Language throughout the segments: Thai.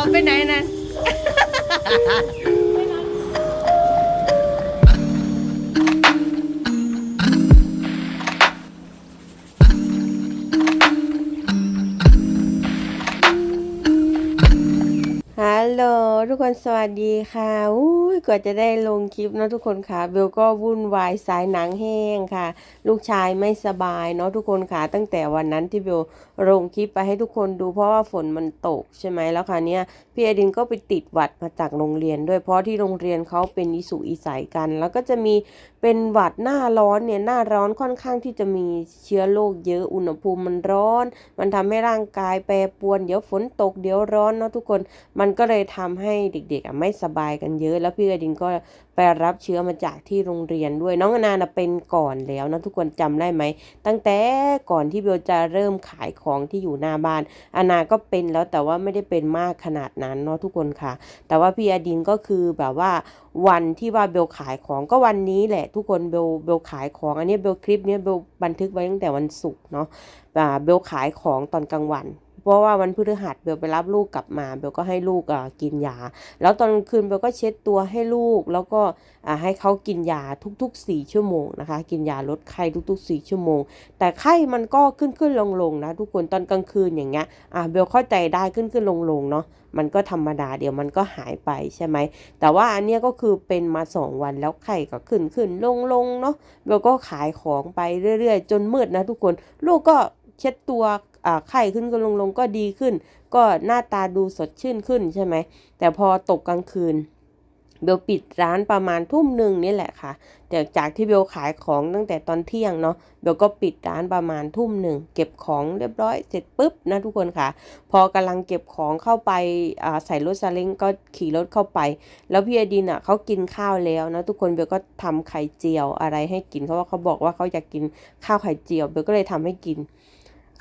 อกไปไหนนะฮัลโหลทุกคนสวัสดีค่ะอุ้ยกว่าจะได้ลงคลิปเนาะทุกคนค่ะเบลก็วุ่นวายสายหนังแห้งค่ะ ลูกชายไม่สบายเนาะทุกคนค่ะตั้งแต่วันนั้นที่เบล ลงคลิปไปให้ทุกคนดูเพราะว่าฝนมันตกใช่ไหมแล้วค่ะเนี่ยพี่อดินก็ไปติดหวัดมาจากโรงเรียน ด้วยเพราะที่โรงเรียนเขาเป็นอิสุอิสัยกัน แล้วก็จะมีเป็นหวัดหน้าร้อนเนี่ยหน้าร้อนค่อนข้างที่จะมีเชื้อโรคเยอะอุณหภูมิมันร้อน มันทำให้ร่างกายแปรปรวน เดี๋ยวฝนตกเดี๋ยวร้อนเนาะทุกคนมันก็เลยทำให้เด็กๆไม่สบายกันเยอะ แล้วพี่อดินก็ไปรับเชื้อมาจากที่โรงเรียนด้วยน้องนานเป็นก่อนแล้วนะทุกคนจำได้ไหมตั้งแต่ก่อนที่เบลจะเริ่มขายของของที่อยู่หน้าบ้านอานาก็เป็นแล้วแต่ว่าไม่ได้เป็นมากขนาดนั้นเนาะทุกคนค่ะ แต่ว่าพี่อดินก็คือแบบว่าวันที่ว่าเบลขายของก็วันนี้แหละ ทุกคนเบลเบลขายของอันนี้เบลคลิปเนี้ยเบลบันทึกไว้ตั้งแต่วันศุกร์เนาะเบลขายของตอนกลางวัน เพราะว่าวันพฤหัสเบลไปรับลูกกลับมาเบลก็ให้ลูกอะกินยา แล้วตอนกลางคืนเบลก็เช็ดตัวให้ลูก แล้วก็อ่าให้เขากินยาทุกๆ4ชั่วโมงนะคะ กินยาลดไข้ทุกๆ4ชั่วโมง แต่ไข้มันก็ขึ้นขึ้นลงลงๆนะทุกคนตอนกลางคืนอย่างเงี้ยอ่าเบลเข้าใจได้ขึ้นขึ้นลงลงๆเนาะมันก็ธรรมดาเดี๋ยวมันก็หายไปใช่ไหม แต่ว่าอันเนี้ยก็คือเป็นมาสองวันแล้วไข่ก็ขึ้นขึ้นลงลงเนาะเบลก็ขายของไปเรื่อยๆ จนมืดนะทุกคน ลูกก็เช็ดตัว ไข่ขึ้นก็ลงลงก็ดีขึ้น ก็หน้าตาดูสดชื่นขึ้นใช่ไหม แต่พอตกกลางคืนเบลปิดร้านประมาณทุ่มหนึ่งนี่แหละค่ะแต่จากที่เบลขายของตั้งแต่ตอนเที่ยงเนาะเบลก็ปิดร้านประมาณทุ่มหนึ่งเก็บของเรียบร้อยเสร็จปุ๊บนะทุกคนค่ะ พอกำลังเก็บของเข้าไปาใส่รถซาเล้งก็ขี่รถเข้าไป แล้วพี่อดินอะเขากินข้าวแล้วนะทุกคนเบลก็ทำไข่เจียวอะไรให้กินเพราะว่าเขาบอกว่าเขาอยากกินข้าวไข่เจียวเบลก็เลยทำให้กิน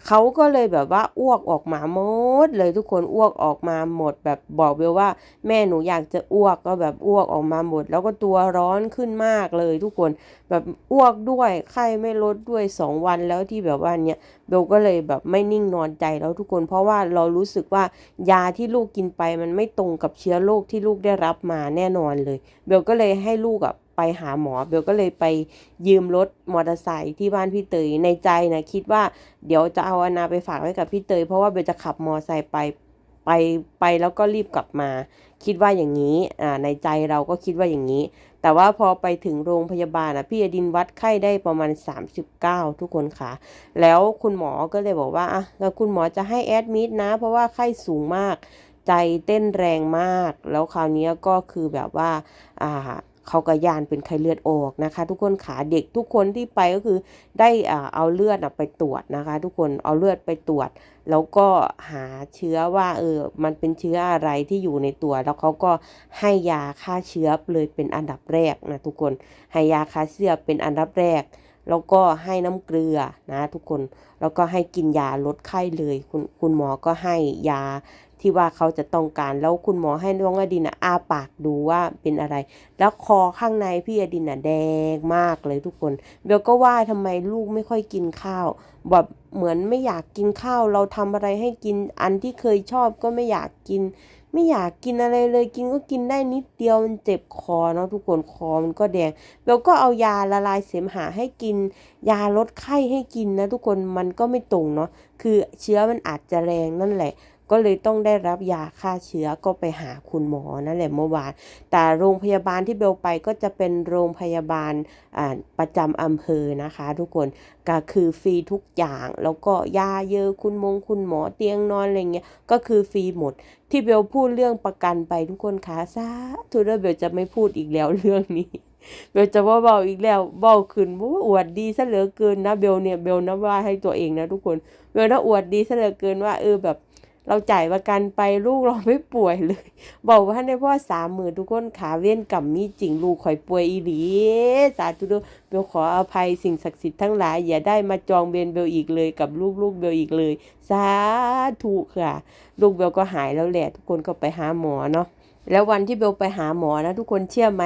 เขาก็เลยแบบว่าอ้วกออกมาหมด เลยทุกคนอ้วกออกมาหมด แบบบอกเบลว่า แม่หนูอยากจะอ้วกก็แบบอ้วกออกมาหมด แล้วก็ตัวร้อนขึ้นมากเลยทุกคนแบบอ้วกด้วยไข้ไม่ลดด้วยสองวันแล้วที่แบบว่าเนี้ยเบลก็เลยแบบไม่นิ่งนอนใจแล้วทุกคนเพราะว่าเรารู้สึกว่ายาที่ลูกกินไปมันไม่ตรงกับเชื้อโรคที่ลูกได้รับมาแน่นอนเลย เบลก็เลยให้ลูกอะ ไปหาหมอเบลก็เลยไปยืมรถมอเตอร์ไซค์ที่บ้านพี่เตยในใจนะคิดว่าเดี๋ยวจะเอาอนาไปฝากไว้กับพี่เตยเพราะว่าเบลจะขับมอเตอร์ไซค์ไปไปไปแล้วก็รีบกลับมา คิดว่าอย่างนี้อ่าในใจเราก็คิดว่าอย่างนี้ แต่ว่าพอไปถึงโรงพยาบาลอะพี่อดินวัดไข้ได้ประมาณ 39 ทุกคนค่ะ แล้วคุณหมอก็เลยบอกว่าอะแล้วคุณหมอจะให้แอดมิดนะ เพราะว่าไข้สูงมาก ใจเต้นแรงมาก แล้วคราวนี้ก็คือแบบว่าอ่า เขาก็ยานเป็นไข้เลือดออกนะคะ ทุกคนขาเด็กทุกคนที่ไปก็คือได้อ่าเอาเลือดไปตรวจนะคะ ทุกคนเอาเลือดไปตรวจ แล้วก็หาเชื้อว่าเออมันเป็นเชื้ออะไรที่อยู่ในตัว แล้วเขาก็ให้ยาฆ่าเชื้อเลยเป็นอันดับแรกนะทุกคนให้ยาฆ่าเชื้อเป็นอันดับแรก แล้วก็ให้น้ำเกลือนะทุกคนแล้วก็ให้กินยาลดไข้เลย คุณคุณหมอก็ให้ยา ที่ว่าเขาจะต้องการ แล้วคุณหมอให้น้องอดินน่ะอ้าปากดูว่าเป็นอะไร แล้วคอข้างในพี่อดินน่ะแดงมากเลยทุกคนเบลก็ว่าทำไมลูกไม่ค่อยกินข้าวแบบเหมือนไม่อยากกินข้าว เราทำอะไรให้กินอันที่เคยชอบก็ไม่อยากกิน ไม่อยากกินอะไรเลยกินก็กินได้นิดเดียวมันเจ็บคอเนาะทุกคนคอมันก็แดงเบลก็เอายาละลายเสมหะให้กิน ยาลดไข้ให้กินนะทุกคนมันก็ไม่ตรงเนาะคือเชื้อมันอาจจะแรงนั่นแหละ ก็เลยต้องได้รับยาฆ่าเชื้อก็ไปหาคุณหมอนั่นแหละเมื่อวาน แต่โรงพยาบาลที่เบลไปก็จะเป็นโรงพยาบาลประจำอำเภอนะคะ ทุกคนก็คือฟรีทุกอย่างแล้วก็ยาเยอะคุณมงคุณหมอเตียงนอนอะไรเงี้ยก็คือฟรีหมด ที่เบลพูดเรื่องประกันไปทุกคนคะซาทูเดอร์เบลจะไม่พูดอีกแล้วเรื่องนี้เบลจะว่าเบาอีกแล้วเบาขึ้นเพราะว่าอวดดีซะเหลือเกินนะเบลเนี่ยเบลนะว่าให้ตัวเองนะทุกคนเบลนะอวดดีซะเหลือเกินว่าเออแบบ เราจ่ายประกันไปลูกเราไม่ป่วยเลย บอกว่าในพ่อสามหมื่นทุกคนขาเว้นกับมีจริงลูกข่อยป่วยอีหลี สาธุเด้อเบลขออภัยสิ่งศักดิ์สิทธิ์ทั้งหลาย อย่าได้มาจองเบนเบลอีกเลยกับลูกลูกเบลอีกเลย สาธุค่ะ ลูกเบลก็หายแล้วแหละ ทุกคนก็ไปหาหมอเนาะแล้ววันที่เบลไปหาหมอนะทุกคนเชื่อไหม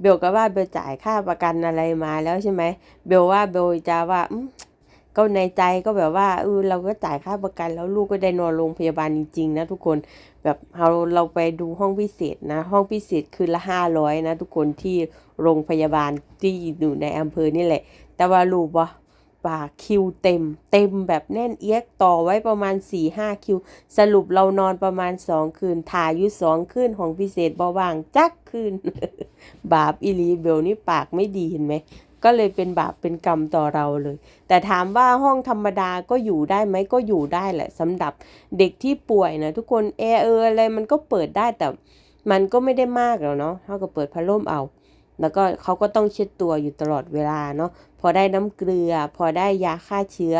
เบลก็ว่าเบลจ่ายค่าประกันอะไรมาแล้วใช่ไหมเบลว่าเบลจะว่า ก็ในใจก็แบบว่าเออเราก็จ่ายค่าประกัน แล้วลูกก็ได้นอนโรงพยาบาลจริงๆนะทุกคนแบบเราเราไปดูห้องพิเศษนะ ห้องพิเศษคืนละห้าร้อยนะทุกคนที่โรงพยาบาลที่อยู่ในอำเภอนี่แหละ แต่ว่ารู้ปะปากคิวเต็ม เต็มแบบแน่นเอียกต่อไว้ประมาณ4ี่ห้าคิว สรุปเรานอนประมาณสองคืนถ่ายอยู่สองคืนของพิเศษบ่ว่างจักคืน บาปอีหลีเบลนี่ปากไม่ดีเห็นไหม ก็เลยเป็นบาปเป็นกรรมต่อเราเลย แต่ถามว่าห้องธรรมดาก็อยู่ได้ไหมก็อยู่ได้แหละสำหรับเด็กที่ป่วยนะทุกคนแอร์เอออะไรมันก็เปิดได้แต่มันก็ไม่ได้มากหรอกเนาะเท่ากับเปิดพัดลมเอา แล้วก็เขาก็ต้องเช็ดตัวอยู่ตลอดเวลาเนาะ อได้น้ำเกลือ พอได้ยาฆ่าเชื้อ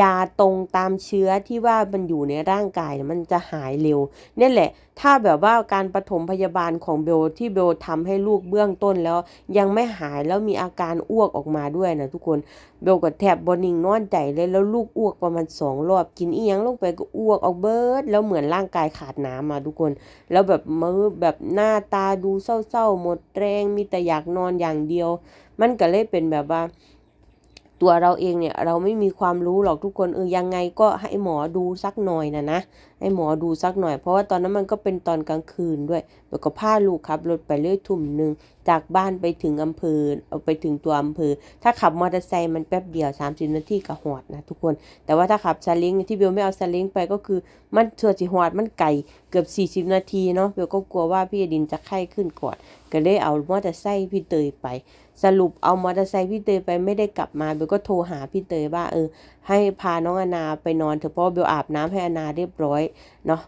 ยาตรงตามเชื้อที่ว่ามันอยู่ในร่างกายมันจะหายเร็วนี่แหละ ถ้าแบบว่าการปฐมพยาบาลของเบลที่เบลทำให้ลูกเบื้องต้นแล้ว ยังไม่หายแล้วมีอาการอ้วกออกมาด้วยนะทุกคนเบลก็แทบบนิงนอนใจเลยแล้วลูกอ้วกประมาณสองรอบกินอียังลงไปก็อ้วกออกเบิร์ดแล้วเหมือนร่างกายขาดน้ำมาทุกคน แล้วแบบมือแบบหน้าตาดูเศร้าๆหมดแรงมีแต่อยากนอนอย่างเดียว มันก็เลยเป็นแบบว่า ตัวเราเองเนี่ยเราไม่มีความรู้หรอกทุกคนเออยังไงก็ให้หมอดูสักหน่อยนะนะให้หมอดูสักหน่อย เพราะว่าตอนนั้นมันก็เป็นตอนกลางคืนด้วยแล้วก็พาลูกขับรถไปเรื่อยทุ่มหนึ่งจากบ้านไปถึงอำเภอเอาไปถึงตัวอำเภอ ถ้าขับมอเตอร์ไซค์มันแป๊บเดียว 30 นาทีก็หอดนะทุกคน แต่ว่าถ้าขับซาเล้งที่เบลไม่เอาซาเล้งไปก็คือ มันเชื่อสิหอดมันไกลเกือบ 40 นาทีเนาะเบลก็กลัวว่าพี่อดินจะไข้ขึ้นก่อนก็เลยเอามอเตอร์ไซค์พี่เตยไป สรุปเอามอเตอร์ไซค์พี่เตยไปไม่ได้กลับมาเบลก็โทรหาพี่เตยว่าเออให้พาน้องอนาไปนอนเถอะเพราะเบลอาบน้ำให้อนาเรียบร้อยเนาะ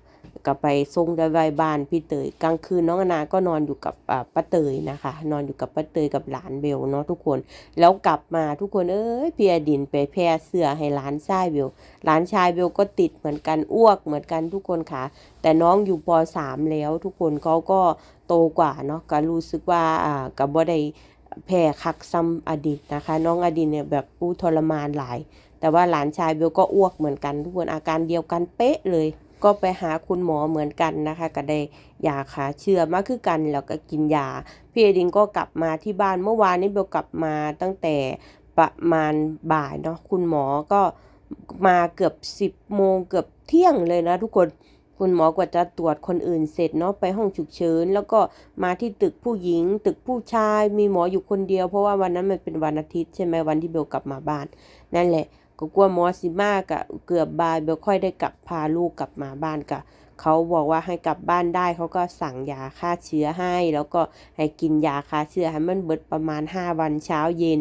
ก็ไปส่งได้ไว้บ้านพี่เตยกลางคืนน้องอนาก็นอนอยู่กับป้าเตยนะคะ นอนอยู่กับป้าเตยกับหลานเบลเนาะทุกคน แล้วกลับมาทุกคนเอ้ยพี่อดินไปแพร่เสื้อให้หลานชายเบลหลานชายเบลก็ติดเหมือนกันอ้วกเหมือนกันทุกคนค่ะ แต่น้องอยู่ป .3 แล้วทุกคนเขาก็โตกว่าเนาะก็รู้สึกว่าอ่ากับบ่ได้แพ้คักซ้ำอดีตนะคะ น้องอดีตเนี่ยแบบอู้ทรมานหลาย แต่ว่าหลานชายเบลก็อ้วกเหมือนกันทุกคนอาการเดียวกันเป๊ะเลย ก็ไปหาคุณหมอเหมือนกันนะคะ ก็ได้ยาขาเชื้อมาคือกันแล้วก็กินยา พี่เอดินก็กลับมาที่บ้านเมื่อวานนี้เบลกลับมาตั้งแต่ประมาณบ่ายเนาะคุณหมอก็มาเกือบ10โมงเกือบเที่ยงเลยนะทุกคนคุณหมอกว่าจะตรวจคนอื่นเสร็จเนาะไปห้องฉุกเฉินแล้วก็มาที่ตึกผู้หญิง ตึกผู้ชายมีหมออยู่คนเดียว เพราะว่าวันนั้นมันเป็นวันอาทิตย์ใช่ไหมวันที่เบลกลับมาบ้าน นั่นแหละ ก็กลัวหมอสิมากอะเกือบบ่ายเบลค่อยได้กลับพาลูกกลับมาบ้านกะเขาบอกว่าให้กลับบ้านได้เขาก็สั่งยาฆ่าเชื้อให้ แล้วก็ให้กินยาฆ่าเชื้อให้มันเบิดประมาณ 5 วันเช้าเย็น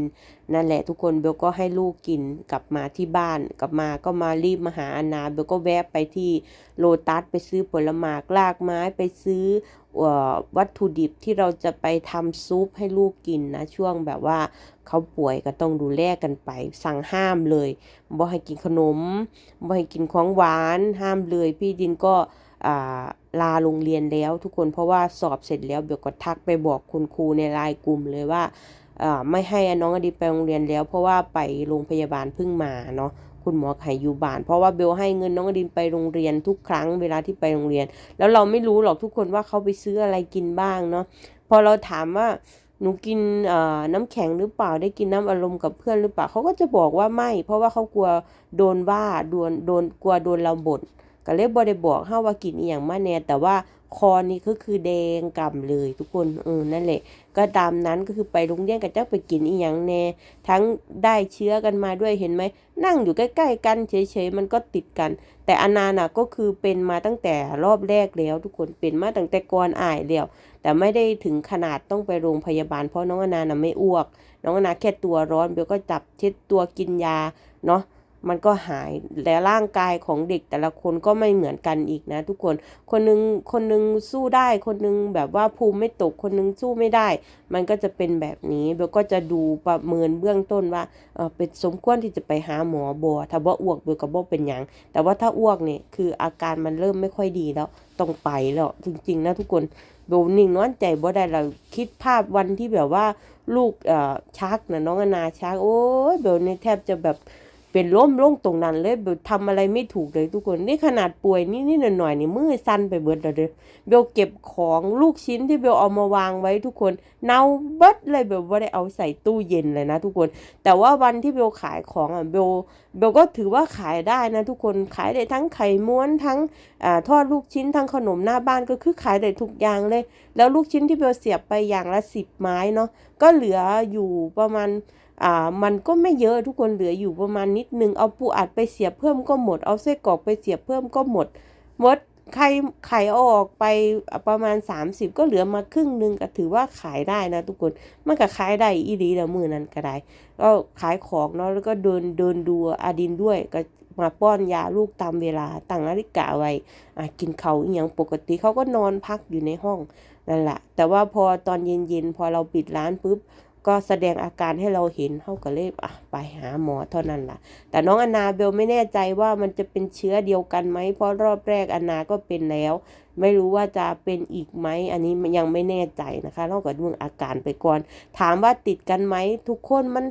นั่นแหละทุกคนเบลก็ให้ลูกกินกลับมาที่บ้าน กลับมาก็มารีบมาหาอานาเบลก็แวะไปที่โลตัสไปซื้อผลไม้รากไม้ไปซื้อวัตถุดิบที่เราจะไปทำซุปให้ลูกกินนะ ช่วงแบบว่าเขาป่วยก็ต้องดูแลกันไป สั่งห้ามเลยบ่ให้กินขนมบ่ให้กินของหวานห้ามเลย พี่ดินก็ลาโรงเรียนแล้วทุกคนเพราะว่าสอบเสร็จแล้วเบลก็ทักไปบอกคุณครูในไลน์กลุ่มเลยว่า ไม่ให้น้องอดีไปโรงเรียนแล้ว เพราะว่าไปโรงพยาบาลเพิ่งมาเนาะคุณหมอให้อยู่บ้าน เพราะว่าเบลให้เงินน้องอดินไปโรงเรียนทุกครั้งเวลาที่ไปโรงเรียน แล้วเราไม่รู้หรอกทุกคนว่าเขาไปซื้ออะไรกินบ้างเนาะพอเราถามว่าหนูกินน้ำแข็งหรือเปล่าได้กินน้ำอารมณ์กับเพื่อนหรือเปล่าเขาก็จะบอกว่าไม่ เพราะว่าเขากลัวโดนว่าโดนโดนกลัวโดนเราบ่น ก็เลยบ่ได้บอกเฮาว่ากินอีหยังมาแน่แต่ว่าคอนี่ก็คือแดงก่ำเลยทุกคนเออนั่นแหละ ก็ตามนั้นก็คือไปโรงเรียนกับเจ้าไปกินอีหยังแน่ ทั้งได้เชื้อกันมาด้วยเห็นไหม นั่งอยู่ใกล้ๆกันเฉยๆมันก็ติดกัน แต่อนาน่ะก็คือเป็นมาตั้งแต่รอบแรกแล้ว ทุกคนเป็นมาตั้งแต่ก่อนอายแล้วแต่ไม่ได้ถึงขนาดต้องไปโรงพยาบาลเพราะน้องอนาน่ะไม่อ้วก น้องอนาแค่ตัวร้อนเบลก็จับเช็ดตัวกินยาเนาะ มันก็หายและร่างกายของเด็กแต่ละคนก็ไม่เหมือนกันอีกนะ ทุกคนคนนึงคนนึงสู้ได้คนนึงแบบว่าภูมิไม่ตกคนนึงสู้ไม่ได้ มันก็จะเป็นแบบนี้เบลก็จะดูประเมินเบื้องต้นว่าเออเป็นสมควรที่จะไปหาหมอบัวถ้าว่าอ้วกเบลก็บ่เป็นหยังแต่ว่าถ้าอ้วกเนี่ยคืออาการมันเริ่มไม่ค่อยดีแล้วต้องไปแล้วจริงๆนะทุกคนเบลนิ่งนอนใจบ่ได้เราคิดภาพวันที่แบบว่าลูกเอ่อชักนะน้องอนาชักโอ้ยเบลเนี่ยแทบจะแบบ เป็นล้มลงตรงนั้นเลยเบลทำอะไรไม่ถูกเลยทุกคน นี่ขนาดป่วยนี่นี่หน่อยๆนี่มือสั่นไปเบิดแล้วเด้อเบลเก็บของลูกชิ้นที่เบลเอามาวางไว้ทุกคนเน่าเบิดเลยเบลว่าได้เอาใส่ตู้เย็นเลยนะทุกคน แต่ว่าวันที่เบลขายของอะเบลเบลก็ถือว่าขายได้นะทุกคนขายได้ทั้งไข่ม้วนทั้งอ่าทอดลูกชิ้นทั้งขนมหน้าบ้านก็คือขายได้ทุกอย่างเลย แล้วลูกชิ้นที่เบลเสียบไปอย่างละสิบไม้เนาะก็เหลืออยู่ประมาณ อ่ามันก็ไม่เยอะทุกคนเหลืออยู่ประมาณนิดนึงเอาปูอัดไปเสียบเพิ่มก็หมดเอาไส้กรอกไปเสียบเพิ่มก็หมดหมดไข่ไข่เอาออกไปประมาณ 30 ก็เหลือมาครึ่งนึงก็ถือว่าขายได้นะทุกคนมันก็ขายได้อีดีแล้วมือนั้นก็ได้ก็ขายของเนาะแล้วก็เดินเดินดูอาดินด้วยก็มาป้อนยาลูกตามเวลาตั้งนาฬิกาไว้อะกินเขาอย่างปกติเขาก็นอนพักอยู่ในห้องนั่นแหละแต่ว่าพอตอนเย็นๆพอเราปิดร้านปุ๊บ ก็แสดงอาการให้เราเห็นเขาก็เลยอะไปหาหมอเท่านั้นล่ะ แต่น้องอนาเบลไม่แน่ใจว่ามันจะเป็นเชื้อเดียวกันไหมเพราะรอบแรกอนาก็เป็นแล้ว ไม่รู้ว่าจะเป็นอีกไหมอันนี้ยังไม่แน่ใจนะคะเราก็ดูองอาการไปก่อน ถามว่าติดกันไหมทุกคนมัน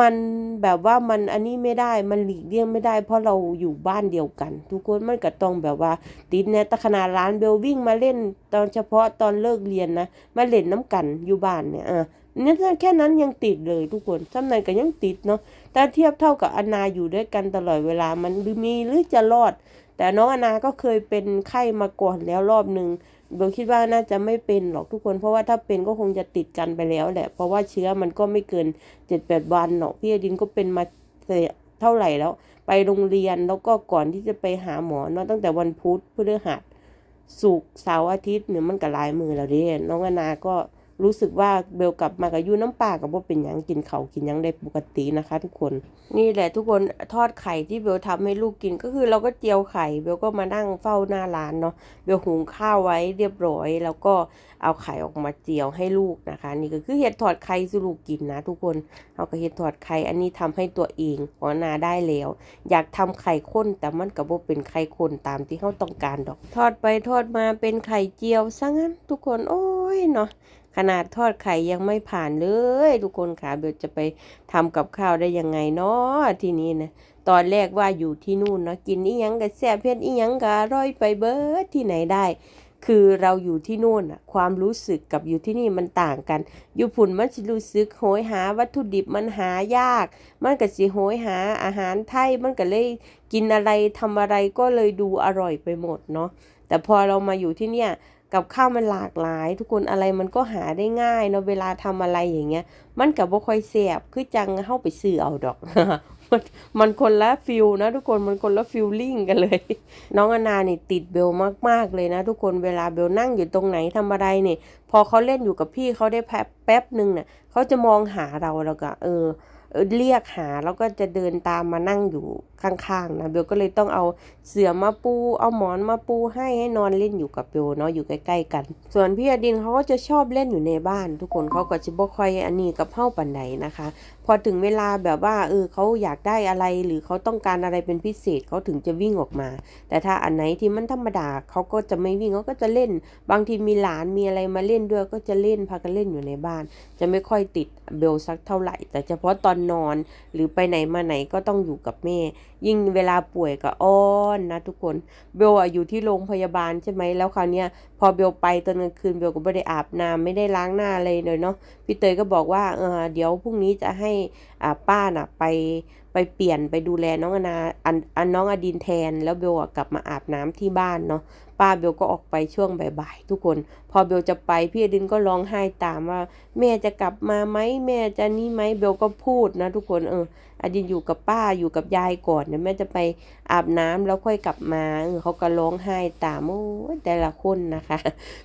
มันแบบว่ามันอันนี้ไม่ได้มันหลีกเลี่ยงไม่ได้ เพราะเราอยู่บ้านเดียวกัน ทุกคนมันก็ต้องแบบว่า ติดเนี่ยต่ขนาดร้านเบลวิ่งมาเล่นตอนเฉพาะตอนเลิกเรียนนะมาเล่นน้ำกันอยู่บ้านเนี่ยอะ นี่แค่นั้นยังติดเลยทุกคนซ้ำในก็ยังติดเนาะแต่เทียบเท่ากับอนาอยู่ด้วยกันตลอดเวลามันมีหรือจะรอด แต่น้องอนาก็เคยเป็นไข้มาก่อนแล้วรอบหนึ่งเบลคิดว่าน่าจะไม่เป็นหรอกทุกคน เพราะว่าถ้าเป็นก็คงจะติดกันไปแล้วแหละ เพราะว่าเชื้อมันก็ไม่เกินเจ็ดแปดวันหรอกพี่อดินก็เป็นมาเท่าไหร่แล้ว ไปโรงเรียนแล้วก็ก่อนที่จะไปหาหมอเนาะตั้งแต่วันพุธพฤหัสศุกร์เสาร์อาทิตย์เนี่ยมันก็หลายมือแล้วเด้น้องอนาก็ รู้สึกว่าเบลกลับมากับยูน้ำปลากับว่าเป็นยังกินเขากินยังได้ปกตินะคะ ทุกคนนี่แหละทุกคนทอดไข่ที่เบลทำให้ลูกกินก็คือเราก็เจียวไข่เบลก็มานั่งเฝ้าหน้าร้านเนาะเบลหุงข้าวไว้เรียบร้อย แล้วก็เอาไข่ออกมาเจียวให้ลูกนะคะ นี่ก็คือเห็ดทอดไข่สู่ลูกกินนะ ทุกคนเอาก็เห็ดทอดไข่อันนี้ทำให้ตัวเองขอนาได้แล้ว อยากทำไข่ข้นแต่มันกับว่าเป็นไข่ข้นตามที่เขาต้องการดอก ทอดไปทอดมาเป็นไข่เจียวซะงั้นทุกคนโอ้ยเนาะ ขนาดทอดไข่ยังไม่ผ่านเลย ทุกคนค่ะเบลจะไปทำกับข้าวได้ยังไงเนาะทีนี้นะตอนแรกว่าอยู่ที่นู่นเนาะกินอีหยังกับแซ่บเพ็ดอีหยังกับร่อยไปเบิดที่ไหนได้ คือเราอยู่ที่นู่นอะความรู้สึกกับอยู่ที่นี่มันต่างกัน อยู่พุ่นมันสิรู้สึกโหยหาวัตถุดิบมันหายาก มันก็สิโหยหาอาหารไทยมันก็เลยกินอะไรทำอะไรก็เลยดูอร่อยไปหมดเนาะแต่พอเรามาอยู่ที่เนี่ย กับข้าวมันหลากหลาย ทุกคนอะไรมันก็หาได้ง่ายเนาะเวลาทำอะไรอย่างเงี้ย มันกับบ่ค่อยแสบคือจังเข้าไปซื้อเอาดอกมันมันคนละฟิลนะทุกคนมันคนละฟิลลิ่งกันเลย น้องอนาเนี่ยติดเบลมากๆเลยนะ ทุกคนเวลาเบลนั่งอยู่ตรงไหนทำอะไรเนี่ย พอเขาเล่นอยู่กับพี่เขาได้แป๊บแป๊บหนึ่งเนี่ยเขาจะมองหาเราแล้วก็เออเรียกหาแล้วก็จะเดินตามมานั่งอยู่ ข้างๆนะเบลก็เลยต้องเอาเสื่อมาปู เอาหมอนมาปูให้ให้นอนเล่นอยู่กับเบลเนาะอยู่ใกล้ๆกัน ส่วนพี่อดินเขาก็จะชอบเล่นอยู่ในบ้าน ทุกคนเขาก็จะบ่ค่อยอันนี้กับเฮ้าปันไหนนะคะ พอถึงเวลาแบบว่าเออเขาอยากได้อะไรหรือเขาต้องการอะไรเป็นพิเศษเขาถึงจะวิ่งออกมา แต่ถ้าอันไหนที่มันธรรมดาเขาก็จะไม่วิ่งเขาก็จะเล่น บางทีมีหลานมีอะไรมาเล่นด้วยก็จะเล่นพากันเล่นอยู่ในบ้าน จะไม่ค่อยติดเบลสักเท่าไหร่ แต่เฉพาะตอนนอน หรือไปไหนมาไหนก็ต้องอยู่กับแม่ ยิ่งเวลาป่วยก็อ้อนนะทุกคน เบลอะอยู่ที่โรงพยาบาลใช่ไหมแล้วคราวเนี้ยพอเบลไปตอนกลางคืนเบลก็ไม่ได้อาบน้ำไม่ได้ล้างหน้าเลยเลยเนาะพี่เตยก็บอกว่าเออเดี๋ยวพรุ่งนี้จะให้อ่าป้าน่ะไปไปเปลี่ยนไปดูแลน้องอนาอันอันน้องอดินแทน แล้วเบลอะกลับมาอาบน้ำที่บ้านเนาะ ป้าเบลก็ออกไปช่วงบ่ายๆทุกคน พอเบลจะไปพี่อดินก็ร้องไห้ตามว่า แม่จะกลับมาไหมแม่จะนี่ไหมเบลก็พูดนะทุกคนเอออดินอยู่กับป้าอยู่กับยายก่อนเดี๋ยวแม่จะไปอาบน้ำแล้วค่อยกลับมาเออเขาก็ร้องไห้ตามโอ้แต่ละคนนะคะ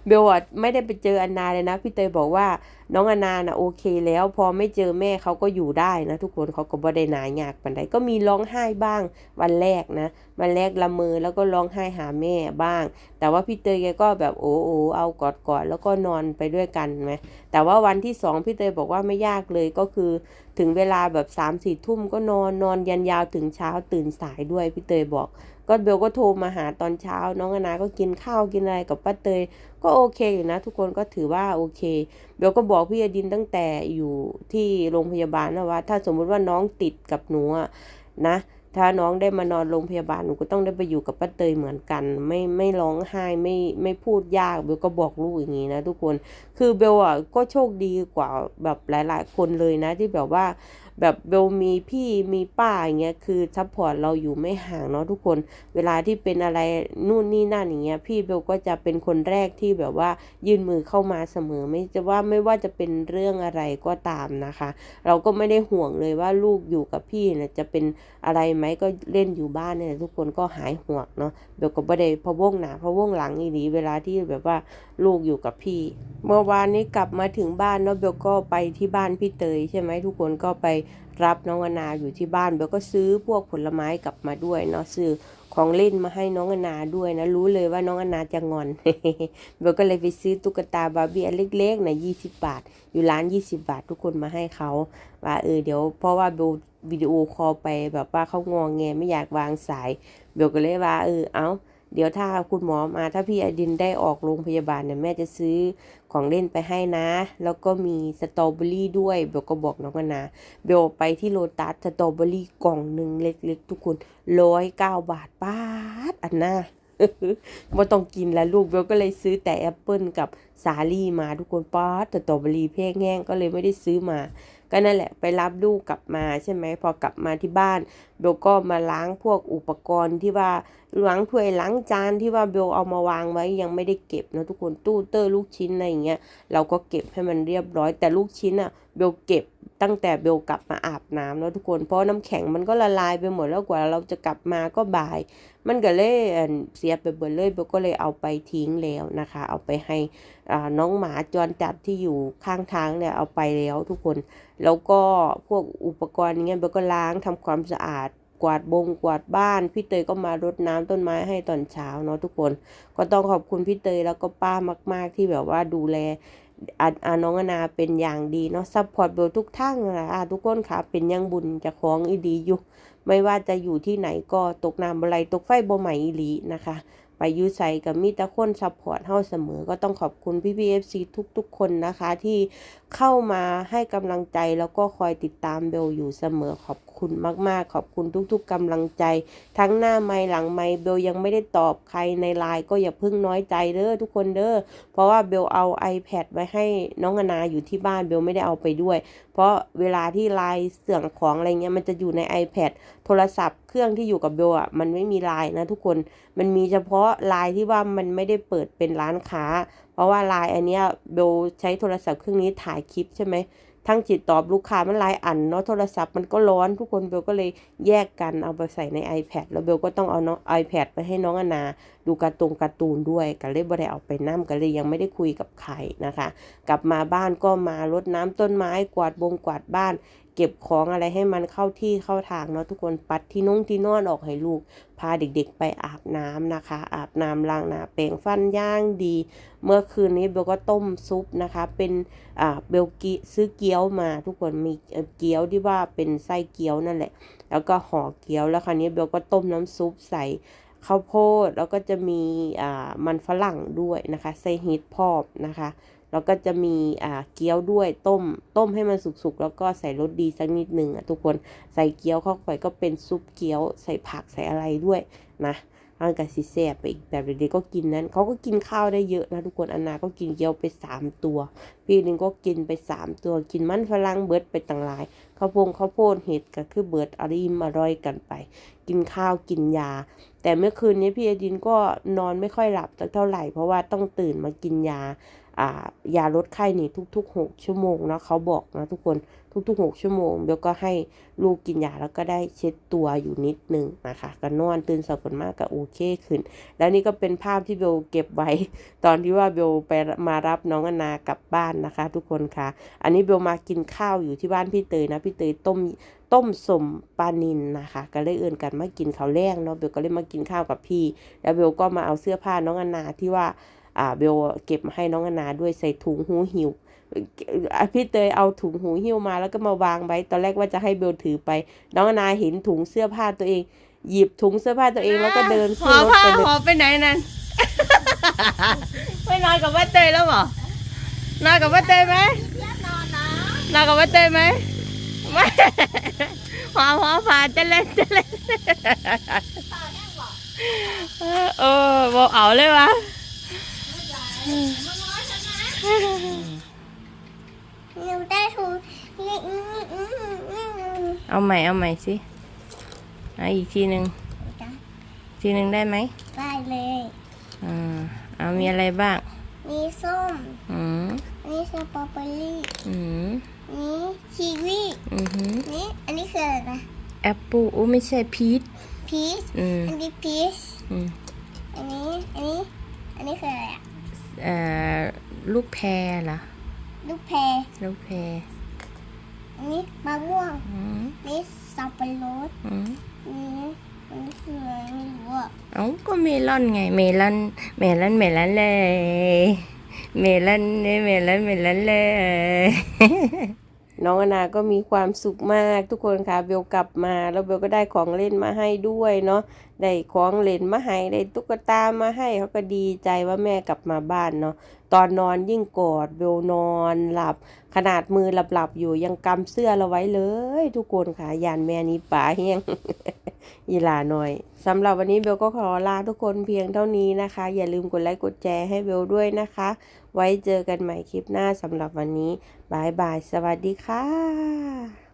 เบลอะไม่ได้ไปเจออนนาเลยนะพี่เตยบอกว่าน้องอนานะโอเคแล้ว พอไม่เจอแม่เขาก็อยู่ได้นะทุกคนเขาก็บ่ได้หนายากปันใดก็มีร้องไห้บ้างวันแรกนะวันแรกละเมอแล้วก็ร้องไห้หาแม่บ้างแต่ว่าพี่เตยแกก็แบบโอ้โอเอากอดกอดแล้วก็นอนไปด้วยกันไหมแต่ว่าวันที่สองพี่เตยบอกว่าไม่ยากเลยก็คือ ถึงเวลาแบบสามสี่ทุ่มก็นอนนอนยันยาวถึงเช้าตื่นสายด้วยพี่เตยบอกก็เบลก็โทรมาหาตอนเช้า น้องอนาก็กินข้าวกินอะไรกับป้าเตย ก็โอเคอยู่นะ ทุกคนก็ถือว่าโอเค เบลก็บอกพี่อดินตั้งแต่อยู่ที่โรงพยาบาลนะว่า ถ้าสมมุติว่าน้องติดกับหนูนะ ถ้าน้องได้มานอนโรงพยาบาลหนูก็ต้องได้ไปอยู่กับป้าเตยเหมือนกัน ไม่ไม่ร้องไห้ไม่ไม่พูดยากเบลก็บอกลูกอย่างนี้นะทุกคน คือเบลอะก็โชคดีกว่าแบบหลาย ๆ คนเลยนะที่แบบว่า แบบเบลมีพี่มีป้าอย่างเงี้ยคือซัพพอร์ตเราอยู่ไม่ห่างเนาะทุกคน เวลาที่เป็นอะไรนู่นนี่นั่นอย่างเงี้ยพี่เบลก็จะเป็นคนแรกที่แบบว่ายื่นมือเข้ามาเสมอไม่จะว่าไม่ว่าจะเป็นเรื่องอะไรก็ตามนะคะ เราก็ไม่ได้ห่วงเลยว่าลูกอยู่กับพี่เนี่ยจะเป็นอะไรไหมก็เล่นอยู่บ้านเนี่ยทุกคนก็หายห่วงเนาะเบลก็ไม่ได้พะวงหนาพะวงหลังอีหลีเวลาที่แบบว่าลูกอยู่กับพี่ เมื่อวานนี้กลับมาถึงบ้านเนาะเบลก็ไปที่บ้านพี่เตยใช่ไหมทุกคนก็ไป รับน้องอนาอยู่ที่บ้านเบลก็ซื้อพวกผลไม้กลับมาด้วยเนาะซื้อของเล่นมาให้น้องอนาด้วยนะ รู้เลยว่าน้องอนาจะงอนเบลก็เลยไปซื้อตุ๊กตาบาร์บี้เล็กๆนะยี่สิบบาท อยู่ร้านยี่สิบาททุกคนมาให้เขาว่าเออเดี๋ยวเพราะว่าเบลวิดีโอคอลไปแบบว่าเขางองแงไม่อยากวางสาย เบลก็เลยว่าเออเอา เดี๋ยวถ้าคุณหมอมาถ้าพี่อดินได้ออกโรงพยาบาลเนี่ยแม่จะซื้อของเล่นไปให้นะ แล้วก็มีสตรอเบอรี่ด้วยเบลก็บอกน้องกันนะเบลไปที่โลตัสสตรอเบอรี่กล่องหนึ่งเล็กๆ ทุกคนร้อยเก้าบาทป้าดอันน่าไม่ต้องกินแล้วลูกเบลก็เลยซื้อแต่แอปเปิลกับสาลี่มาทุกคนป๊าดแต่สตรอเบอรี่เพงแห้งก็เลยไม่ได้ซื้อมา ก็นั่นแหละไปรับลูกกลับมาใช่ไหมพอกลับมาที่บ้าน เบลก็มาล้างพวกอุปกรณ์ที่ว่าล้างถ้วยล้างจานที่ว่าเบลเอามาวางไว้ยังไม่ได้เก็บนะทุกคนตู้เตอร์ลูกชิ้นอะไรอย่างเงี้ยเราก็เก็บให้มันเรียบร้อย แต่ลูกชิ้นอะเบลเก็บตั้งแต่เบลกลับมาอาบน้ำแล้วทุกคนเพราะน้ำแข็งมันก็ละลายไปหมดแล้วกว่าเราจะกลับมาก็บ่าย มันก็เลยเอิ่นเสียไปเบิดเลยเบลก็เลยเอาไปทิ้งแล้วนะคะ เอาไปให้น้องหมาจรจัดที่อยู่ข้างทางเนี่ยเอาไปแล้วทุกคน แล้วก็พวกอุปกรณ์เงี้ยเบลก็ล้างทำความสะอาด กวาดบงกวาดบ้าน พี่เตยก็มารดน้ำต้นไม้ให้ตอนเช้าเนาะทุกคน ก็ต้องขอบคุณพี่เตยแล้วก็ป้ามาก ๆ ที่แบบว่าดูแลอาอาน้องอนาเป็นอย่างดีเนาะซัพพอร์ตเบลทุกทั้งนะทุกคนค่ะเป็นยังบุญจะของอีดีอยู่ ไม่ว่าจะอยู่ที่ไหนก็ตกน้ำอะไรตกไฟบ่ใหม่อีหลีนะคะ ไปยูใส่กับมีต่คนซัพพอร์ตเฮาเสมอ ก็ต้องขอบคุณพี่พีเอฟซีทุก ๆ คนนะคะ ที่เข้ามาให้กำลังใจแล้วก็คอยติดตามเบลอยู่เสมอขอบ คุณมากๆ ขอบคุณทุกๆกำลังใจ ทั้งหน้าไม้หลังไม้เบลยังไม่ได้ตอบใครในไลน์ก็อย่าเพิ่งน้อยใจเด้อทุกคนเด้อเพราะว่าเบลเอา iPad ไว้ให้น้องอนาอยู่ที่บ้านเบลไม่ได้เอาไปด้วย เพราะเวลาที่ไลน์เสื่องของอะไรเงี้ยมันจะอยู่ใน iPad โทรศัพท์เครื่องที่อยู่กับเบลอะมันไม่มีไลน์นะทุกคนมันมีเฉพาะไลน์ที่ว่ามันไม่ได้เปิดเป็นร้านค้า เพราะว่าไลน์อันเนี้ยเบลใช้โทรศัพท์เครื่องนี้ถ่ายคลิปใช่ไหม ทั้งจิตตอบลูกค้ามันหลายอันเนาะโทรศัพท์มันก็ร้อนทุกคนเบลก็เลยแยกกันเอาไปใส่ใน iPad แล้วเบลก็ต้องเอาน้อง iPad ไปให้น้องอนาดูการ์ตูนการ์ตูนด้วยก็เลยบ่ได้เอาไปนั่มก็เลยยังไม่ได้คุยกับใครนะคะ กลับมาบ้านก็มารดน้ำต้นไม้กวาดบงกวาดบ้าน เก็บของอะไรให้มันเข้าที่เข้าทางเนาะทุกคนปัดที่นุ่งที่นอนออกให้ลูก พาเด็กๆไปอาบน้ำนะคะ อาบน้ำล้างหน้าแปรงฟันย่างดี เมื่อคืนนี้เบลก็ต้มซุปนะคะ เป็นอ่าเบลกิซื้อเกี๊ยวมาทุกคนมีเกี๊ยวที่ว่าเป็นไส้เกี๊ยวนั่นแหละ แล้วก็ห่อเกี๊ยวแล้วคราวนี้เบลก็ต้มน้ำซุปใส่ข้าวโพดแล้วก็จะมีอ่ามันฝรั่งด้วยนะคะใส่ฮีทพอบนะคะ แล้วก็จะมีอ่าเกี๊ยวด้วยต้ม ต้มให้มันสุกๆ แล้วก็ใส่รสดีสักนิดนึงอะทุกคนใส่เกี๊ยวเข้าไปก็เป็นซุปเกี๊ยว ใส่ผักใส่อะไรด้วยนะอันกับสิแซ่ไปอีกแบบเด็กๆก็กินนั้นเขาก็กินข้าวได้เยอะนะทุกคนอันนาก็กินเกี๊ยวไปสามตัว พี่หนึ่งก็กินไปสามตัว กินมันฝรั่งเบิร์ดไปต่างหลายข้าวโพงข้าวโพดเห็ดก็คือเบิดอริมอร่อยกันไป กินข้าวกินยา แต่เมื่อคืนนี้พี่อดินก็นอนไม่ค่อยหลับสักเท่าไหร่เพราะว่าต้องตื่นมากินยา ยาลดไข้นี่ทุกๆ 6 ชั่วโมงนะเขาบอกนะทุกคนทุกๆ 6 ชั่วโมงเบลก็ให้ลูกกินยาแล้วก็ได้เช็ดตัวอยู่นิดนึงนะคะก็นอนตื่นสายผลมากก็โอเคขึ้น แล้วนี่ก็เป็นภาพที่เบลเก็บไว้ ตอนที่ว่าเบลไปมารับน้องอนากลับบ้านนะคะ ทุกคนคะอันนี้เบลมากินข้าวอยู่ที่บ้านพี่เตยนะพี่เตยต้มต้มสมปลานินนะคะ ก็เลยเอื่นกันมากินข้าวแรงเนาะเบลก็เลยมากินข้าวกับพี่ แล้วเบลก็มาเอาเสื้อผ้าน้องอนาที่ว่า เบลเก็บมาให้น้องอนาด้วยใส่ถุงหูหิวอะพี่เตยเอาถุงหูหิวมาแล้วก็มาวางไว้ตอนแรกว่าจะให้เบลถือไป น้องอนาเห็นถุงเสื้อผ้าตัวเอง หยิบถุงเสื้อผ้าตัวเองแล้วก็เดินหขึ้นอรถผ้าไปเลหอยไปไหนนั่นไปนอนกับว่าเตยแล้วเหรอนอนกับว่าเตยไหมนอนกับว่าเตยไหมไม่หอมหอมผ่านจะเล่นจะเล่นเออบอกเอาเลยวะ หนูได้ถูกนี่อืมอืมอืมอืมเอาใหม่เอาใหม่สิเอาอีกทีหนึ่งทีหนึ่งได้ไหมได้เลยอ่าเอามีอะไรบ้าง มีส้มอืมอันนี้สตรอเบอรี่อืมอันนี้คีวีอือหือนี่อันนี้คืออะไรนะแอปเปิลอู้ไม่ใช่พีชพีชอืมอันนี้พีชอืมอันนี้อันนี้อันนี้คืออะไรอะเอ่อ ลูกแพรเหรอ ลูกแพรลูกแพรอันนี้มะม่วงอืมอันนี้สับปะรดอืมอันนี้อันนี้คืออะไรไม่รู้อะเอ้าก็เมลอนไง เมลอน เมลอน เมลอนเลย เมลอนเนี่ยเมลอน เมลอนเลย น้องอนาก็มีความสุขมากทุกคนค่ะเบลกลับมา แล้วเบลก็ได้ของเล่นมาให้ด้วยเนาะได้ของเล่นมาให้ได้ตุ๊กตามาให้เขาก็ดีใจว่าแม่กลับมาบ้านเนาะตอนนอนยิ่งกอดเบลนอนหลับ ขนาดมือหลับๆอยู่ยังกำเสื้อเราไว้เลย ทุกคนค่ะยานแม่นี้ป่าเฮียงอีหลาหน่อยสำหรับวันนี้เบลก็ขอลาทุกคนเพียงเท่านี้นะคะ อย่าลืมกดไลค์กดแชร์ให้เบลด้วยนะคะ ไว้เจอกันใหม่คลิปหน้าสำหรับวันนี้บายบาย สวัสดีค่ะ